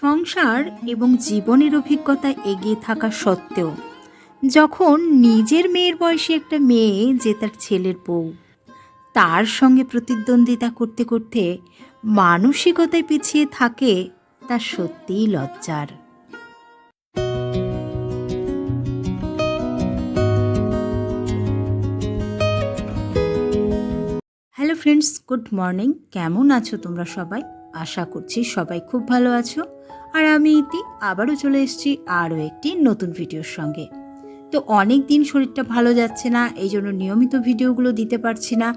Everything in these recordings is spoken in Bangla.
সংসার এবং জীবনের অভিজ্ঞতা এগিয়ে থাকা সত্ত্বেও, যখন নিজের মেয়ের বয়সী একটা মেয়ে যে তার ছেলের বউ, তার সঙ্গে প্রতিদ্বন্দ্বিতা করতে করতে মানসিকতায় পিছিয়ে থাকে, তা সত্যিই লজ্জার। হ্যালো ফ্রেন্ডস গুড মর্নিং কেমন আছো তোমরা সবাই? আশা করছি সবাই খুব ভালো আছো। আর আমি ইতি, আবারও চলে এসেছি আরও একটি নতুন ভিডিওর সঙ্গে। তো অনেক দিন শরীরটা ভালো যাচ্ছে না, এই জন্য নিয়মিত ভিডিওগুলো দিতে পারছি না।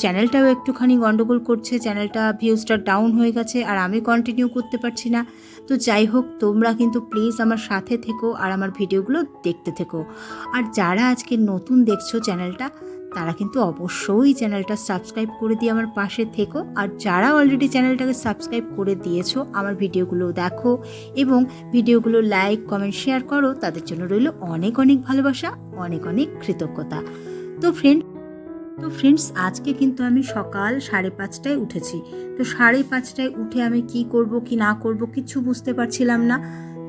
চ্যানেলটাও একটুখানি গন্ডগোল করছে, চ্যানেলটা ভিউজটা ডাউন হয়ে গেছে, আর আমি কন্টিনিউ করতে পারছি না। তো যাই হোক, তোমরা কিন্তু প্লিজ আমার সাথে থেকো আর আমার ভিডিওগুলো দেখতে থেকো। আর যারা আজকে নতুন দেখছ চ্যানেলটা তারা কিন্তু অবশ্যই চ্যানেলটা সাবস্ক্রাইব করে দিয়ে আমার পাশে থেকো। আর যারা অলরেডি চ্যানেলটাকে সাবস্ক্রাইব করে দিয়েছ, আমার ভিডিওগুলো দেখো এবং ভিডিওগুলো লাইক কমেন্ট শেয়ার করো, তাদের জন্য রইল অনেক অনেক ভালোবাসা, অনেক অনেক কৃতজ্ঞতা। তো ফ্রেন্ড তো ফ্রেন্ডস আজকে কিন্তু আমি সকাল সাড়ে পাঁচটায় উঠেছি। তো সাড়ে পাঁচটায় উঠে আমি কি করব, কি না করব, কিছু বুঝতে পারছিলাম না।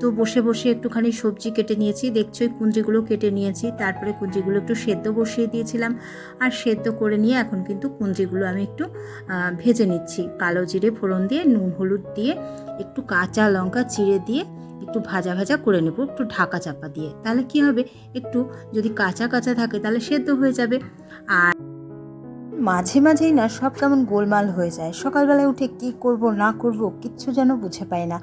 তো বসে বসে একটুখানি সবজি কেটে নিয়েছি। দেখছ, এই কুঞ্জিগুলো কেটে নিয়েছি। তারপরে কুঞ্জিগুলো একটু সেদ্ধ বসিয়ে দিয়েছিলাম। আর সেদ্ধ করে নিয়ে এখন কিন্তু কুঞ্জিগুলো আমি একটু ভেজে নিচ্ছি। কালো জিরে ফোড়ন দিয়ে, নুন হলুদ দিয়ে, একটু কাঁচা লঙ্কা চিড়ে দিয়ে, একটু ভাজা ভাজা করে নেব, একটু ঢাকা চাপা দিয়ে। তাহলে কি হবে? একটু যদি কাঁচা কাঁচা থাকে, তাহলে সেদ্ধ হয়ে যাবে। আর মাঝে মাঝেই না সব কেমন গোলমাল হয়ে যায়। সকালবেলায় উঠে কি করব, না করব কিচ্ছু যেন বুঝে পাই না।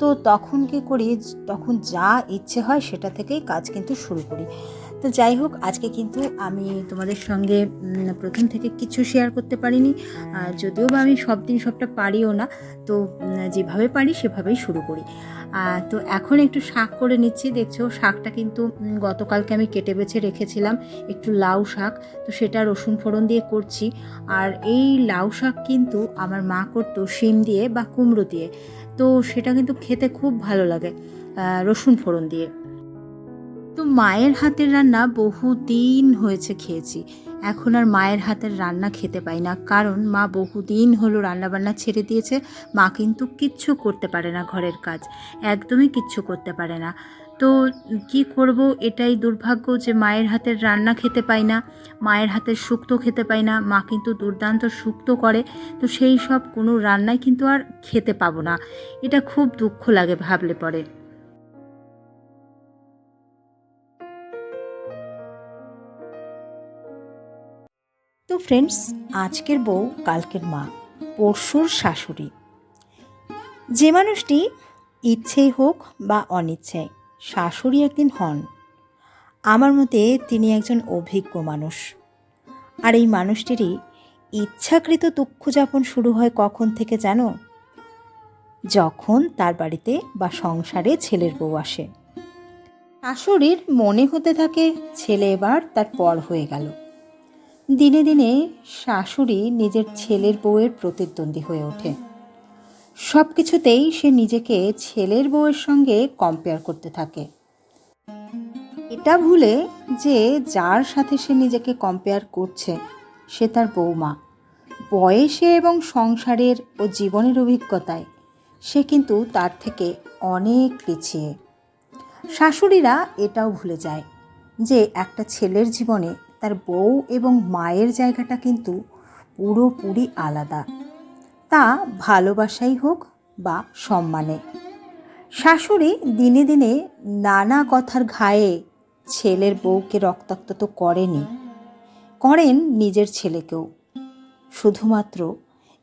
তো তখন কি করি, তখন যা ইচ্ছে হয় সেটা থেকেই কাজ কিন্তু শুরু করি। তো যাই হোক, আজকে কিন্তু আমি তোমাদের সঙ্গে প্রথম থেকে কিছু শেয়ার করতে পারিনি। যদিও বা আমি সব দিন সবটা পারিও না, তো যেভাবে পারি সেভাবেই শুরু করি। তো এখন একটু শাক করে নিচ্ছি। দেখছ, শাকটা কিন্তু গতকালকে আমি কেটে বেছে রেখেছিলাম একটু লাউ শাক। তো সেটা রসুন ফোড়ন দিয়ে করছি। আর এই লাউ শাক কিন্তু আমার মা করতো শিম দিয়ে বা কুমড়ো দিয়ে। তো সেটা কিন্তু খেতে খুব ভালো লাগে রসুন ফোড়ন দিয়ে। তো মায়ের হাতের রান্না বহু দিন হয়েছে খেয়েছি। এখন আর মায়ের হাতের রান্না খেতে পাই না, কারণ মা বহুদিন হলো রান্নাবান্না ছেড়ে দিয়েছে, মা কিন্তু কিচ্ছু করতে পারে না ঘরের কাজ, একদমই কিচ্ছু করতে পারে না। তো কি করব, এটাই দুর্ভাগ্য যে মায়ের হাতের রান্না খেতে পাই না, মায়ের হাতের শুক্তো খেতে পাই না, মা কিন্তু দুর্দান্ত শুক্তো করে, তো সেই সব কোনো রান্নাই কিন্তু আর খেতে পাবো না। এটা খুব দুঃখ লাগে ভাবলে পরে। ফ্রেন্ডস আজকের বউ, কালকের মা, পরশুর শাশুড়ি। যে মানুষটি ইচ্ছেই হোক বা অনিচ্ছায়, শাশুড়ি একদিন হন। আমার মতে তিনি একজন অভিজ্ঞ মানুষ। আর এই মানুষটিরই ইচ্ছাকৃত দুঃখ যাপন শুরু হয় কখন থেকে জানো? যখন তার বাড়িতে বা সংসারে ছেলের বউ আসে। শাশুড়ির মনে হতে থাকে, ছেলে এবার তার পর হয়ে গেল। দিনে দিনে শাশুড়ি নিজের ছেলের বউয়ের প্রতিদ্বন্দ্বী হয়ে ওঠে। সব কিছুতেই সে নিজেকে ছেলের বউয়ের সঙ্গে কম্পেয়ার করতে থাকে। এটা ভুলে যে যার সাথে সে নিজেকে কম্পেয়ার করছে, সে তার বৌমা বয়সে এবং সংসারের ও জীবনের অভিজ্ঞতায় সে কিন্তু তার থেকে অনেক পিছিয়ে। শাশুড়িরা এটাও ভুলে যায় যে একটা ছেলের জীবনে তার বউ এবং মায়ের জায়গাটা কিন্তু পুরোপুরি আলাদা। তা ভালোবাসাই হোক বা সম্মানে। শাশুড়ি দিনে দিনে নানা কথার ঘায়ে ছেলের বউকে রক্তাক্ত তো করেনি, করেন নিজের ছেলেকেও। শুধুমাত্র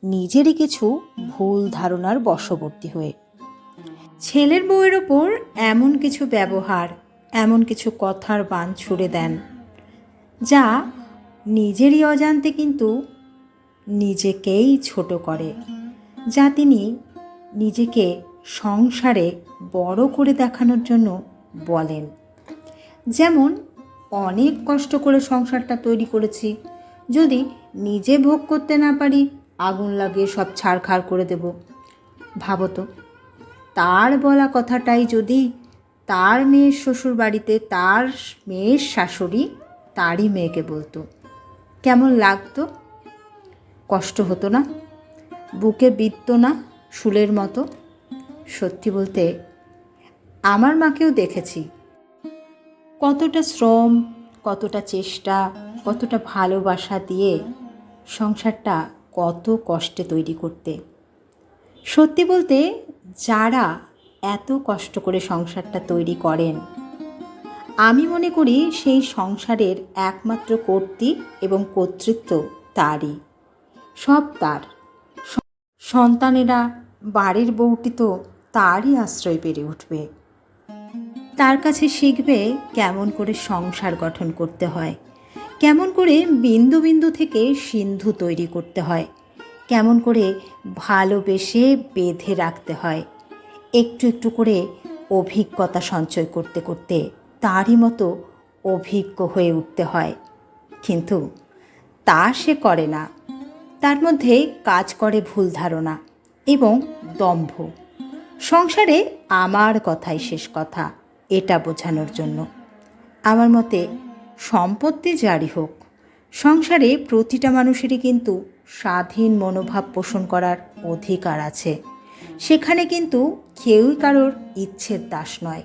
নিজেরই কিছু ভুল ধারণার বশবর্তী হয়ে। ছেলের বউয়ের ওপর এমন কিছু ব্যবহার, এমন কিছু কথার বান ছুড়ে দেন। যা নিজেরই অজান্তে কিন্তু নিজেকেই ছোট করে, যা তিনি নিজেকে সংসারে বড় করে দেখানোর জন্য বলেন। যেমন, অনেক কষ্ট করে সংসারটা তৈরি করেছি, যদি নিজে ভোগ করতে না পারি, আগুন লাগিয়ে সব ছাড়খাড় করে দেব। ভাবো তো, তার বলা কথাটাই যদি তার মেয়ের শ্বশুর বাড়িতে তার মেয়ের শাশুড়ি তারই মেয়েকে বলতো, কেমন লাগতো? কষ্ট হতো না, বুকে বিদ্তো না শুলের মতো। সত্যি বলতে, আমার মাকেও দেখেছি। কতটা শ্রম, কতটা চেষ্টা, কতটা ভালোবাসা দিয়ে সংসারটা কত কষ্টে তৈরি করতে। সত্যি বলতে, যারা এত কষ্ট করে সংসারটা তৈরি করেন আমি মনে করি সেই সংসারের একমাত্র কর্তৃ এবং কর্তৃত্ব তারই। সব তার। সন্তানেরা বাড়ির বউটি তো তারই আশ্রয় পেরে উঠবে। তার কাছে শিখবে কেমন করে সংসার গঠন করতে হয়। কেমন করে বিন্দু বিন্দু থেকে সিন্ধু তৈরি করতে হয়। কেমন করে ভালোবেসে বেঁধে রাখতে হয়। একটু একটু করে অভিজ্ঞতা সঞ্চয় করতে করতে তারই মতো অভিজ্ঞ হয়ে উঠতে হয়। কিন্তু তা সে করে না। তার মধ্যে কাজ করে ভুল ধারণা এবং দম্ভ। সংসারে আমার কথাই শেষ কথা এটা বোঝানোর জন্য। আমার মতে সম্পত্তি জারি হোক, সংসারে প্রতিটা মানুষেরই কিন্তু স্বাধীন মনোভাব পোষণ করার অধিকার আছে। সেখানে কিন্তু কেউই কারোর ইচ্ছের দাস নয়।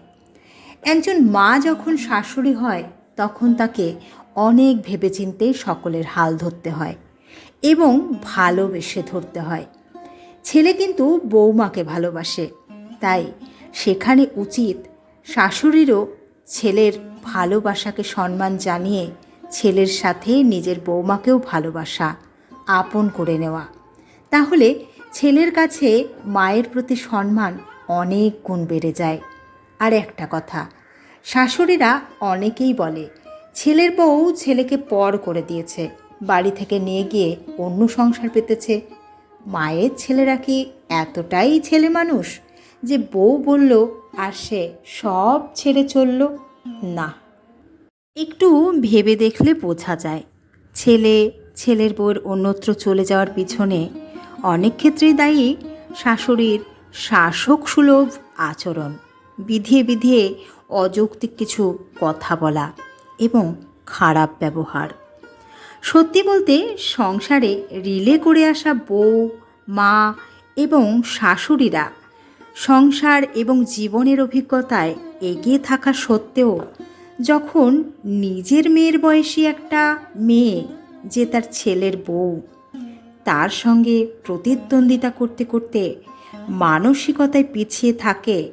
একজন মা যখন শাশুড়ি হয়, তখন তাকে অনেক ভেবেচিন্তে সকলের হাল ধরতে হয় এবং ভালোবেসে ধরতে হয়। ছেলে কিন্তু বৌমাকে ভালোবাসে, তাই সেখানে উচিত শাশুড়িরও ছেলের ভালোবাসাকে সম্মান জানিয়ে ছেলের সাথে নিজের বৌমাকেও ভালোবাসা আপন করে নেওয়া। তাহলে ছেলের কাছে মায়ের প্রতি সম্মান অনেক গুণ বেড়ে যায়। আর একটা কথা। শাশুড়িরা অনেকেই বলে, ছেলের বউ ছেলেকে পর করে দিয়েছে, বাড়ি থেকে নিয়ে গিয়ে অন্য সংসার পেতেছে। মায়ের ছেলেরা কি এতটাই ছেলে মানুষ যে বউ বলল আর সে সব ছেড়ে চলল? না। একটু ভেবে দেখলে বোঝা যায়, ছেলে ছেলের বউয়ের অন্যত্র চলে যাওয়ার পিছনে অনেক ক্ষেত্রেই দায়ী শাশুড়ির শাসক সুলভ আচরণ। বিধিয়ে বিধিয়ে অযৌক্তিক কিছু কথা বলা এবং খারাপ ব্যবহার। সত্যি বলতে সংসারে রিলে করে আসা বউ, মা এবং শাশুড়িরা সংসার এবং জীবনের অভিজ্ঞতায় এগিয়ে থাকা সত্ত্বেও যখন নিজের মেয়ের বয়সী একটা মেয়ে যে তার ছেলের বউ, তার সঙ্গে প্রতিদ্বন্দ্বিতা করতে করতে মানসিকতায় পিছিয়ে থাকে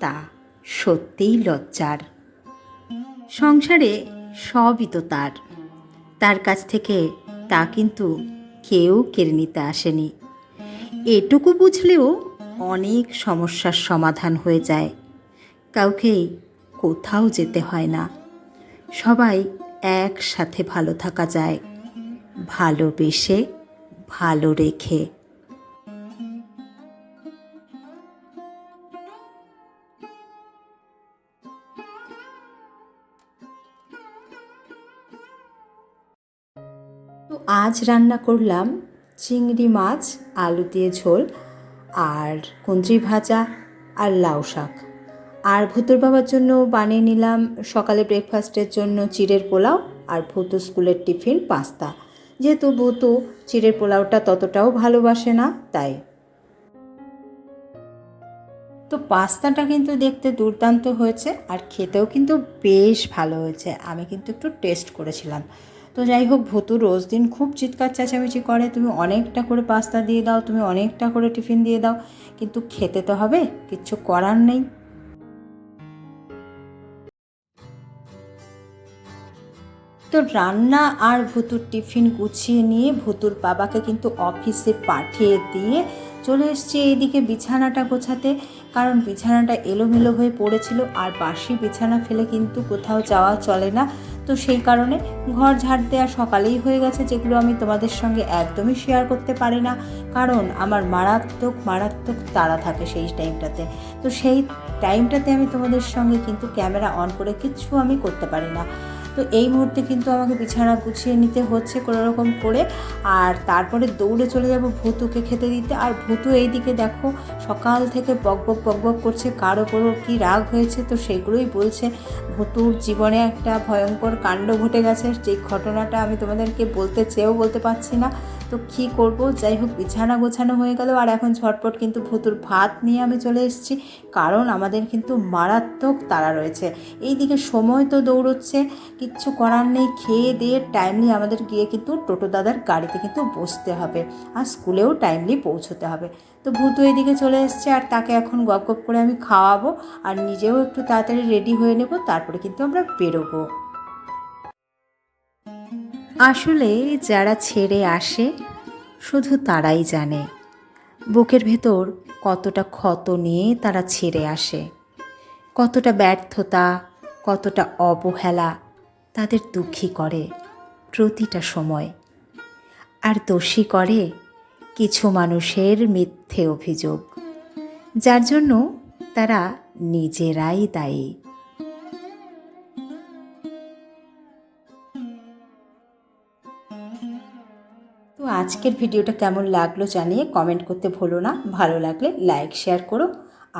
তা সত্যিই লজ্জার। সংসারে সবই তো তার। তার কাছ থেকে তা কিন্তু কেউ কেড়ে নিতে আসেনি। এটুকু বুঝলেও অনেক সমস্যার সমাধান হয়ে যায়। কাউকেই কোথাও যেতে হয় না। সবাই একসাথে ভালো থাকা যায়। ভালোবেসে, ভালো রেখে। আজ রান্না করলাম চিংড়ি মাছ, আলু দিয়ে ঝোল আর কুঁদরি ভাজা আর লাউ শাক। আর ভুতুর বাবার জন্য বানিয়ে নিলাম সকালে ব্রেকফাস্টের জন্য চিড়ের পোলাও আর ভুতু স্কুলের টিফিন পাস্তা। যেহেতু ভুতু চিড়ের পোলাওটা ততটাও ভালোবাসে না, তাই। তো পাস্তাটা কিন্তু দেখতে দুর্দান্ত হয়েছে আর খেতেও কিন্তু বেশ ভালো হয়েছে। আমি কিন্তু একটু টেস্ট করেছিলাম। তো যাই হোক, ভুতু রোজ দিন খুব চিৎকার চেঁচামেচি করে, তুমি অনেকটা করে পাস্তা দিয়ে দাও, তুমি অনেকটা করে টিফিন দিয়ে দাও, কিন্তু খেতে তো হবে, কিচ্ছু করার নেই। তো রান্না আর ভুতুর টিফিন গুছিয়ে নিয়ে ভুতুর বাবাকে কিন্তু অফিসে পাঠিয়ে দিয়ে চলে এসছে এইদিকে বিছানাটা গোছাতে, কারণ বিছানাটা এলোমেলো হয়ে পড়েছিল, আর বাসি বিছানা ফেলে কিন্তু কোথাও যাওয়া চলে না। তো সেই কারণে ঘর ঝাড় দেওয়া সকালেই হয়ে গেছে, যেগুলো আমি তোমাদের সঙ্গে একদমই শেয়ার করতে পারি না। কারণ আমার মারাত্মক মারাত্মক তারা থাকে সেই টাইমটাতে তো সেই টাইমটাতে আমি তোমাদের সঙ্গে কিন্তু ক্যামেরা অন করে কিচ্ছু আমি করতে পারি না। তো এই মুহূর্তে কিন্তু আমাকে বিছানা গুছিয়ে নিতে হচ্ছে কোনো রকম করে। আর তারপরে দৌড়ে চলে যাব ভুতুকে খেতে দিতে। আর ভুতু এইদিকে দেখো, সকাল থেকে বক বক বক বক করছে, কার ওপর কি রাগ হয়েছে তো সেগুলোই বলছে। ভুতুর জীবনে একটা ভয়ঙ্কর কাণ্ড ঘটে গেছে যে ঘটনাটা আমি তোমাদেরকে বলতে চেয়েও বলতে পারছি না। তো কী করব? যাই হোক বিছানা গোছানো হয়ে গেল আর এখন ঝটপট কিন্তু ভুতুর ভাত নিয়ে আমি চলে এসেছি। কারণ আমাদের কিন্তু মারাত্মক তারা রয়েছে। এই দিকে সময় তো দৌড়চ্ছে, কিচ্ছু করার নেই। খেয়ে দিয়ে টাইমলি আমাদের গিয়ে কিন্তু টোটো দাদার গাড়িতে কিন্তু বসতে হবে আর স্কুলেও টাইমলি পৌঁছতে হবে। তো ভূতু এদিকে চলে এসছে আর তাকে এখন গপ গপ করে আমি খাওয়াবো আর নিজেও একটু তাড়াতাড়ি রেডি হয়ে নেব, তারপরে কিন্তু আমরা বেরোবো। আসলে যারা ছেড়ে আসে, শুধু তারাই জানে। বুকের ভেতর কতটা ক্ষত নিয়ে তারা ছেড়ে আসে। কতটা ব্যর্থতা, কতটা অবহেলা তাদের দুঃখী করে প্রতিটা সময়। আর দোষী করে কিছু মানুষের মিথ্যে অভিযোগ, যার জন্য তারা নিজেরাই দায়ী। আজকের ভিডিওটা কেমন লাগল জানিয়ে কমেন্ট করতে ভুলো না। ভালো লাগলে লাইক শেয়ার করো।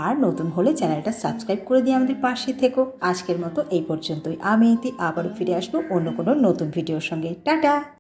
আর নতুন হলে চ্যানেলটা সাবস্ক্রাইব করে দিয়ে আমাদের পাশে থেকো। আজকের মতো এই পর্যন্তই। আমি এতে আবারও ফিরে আসব অন্য কোনো নতুন ভিডিওর সঙ্গে। টাটা!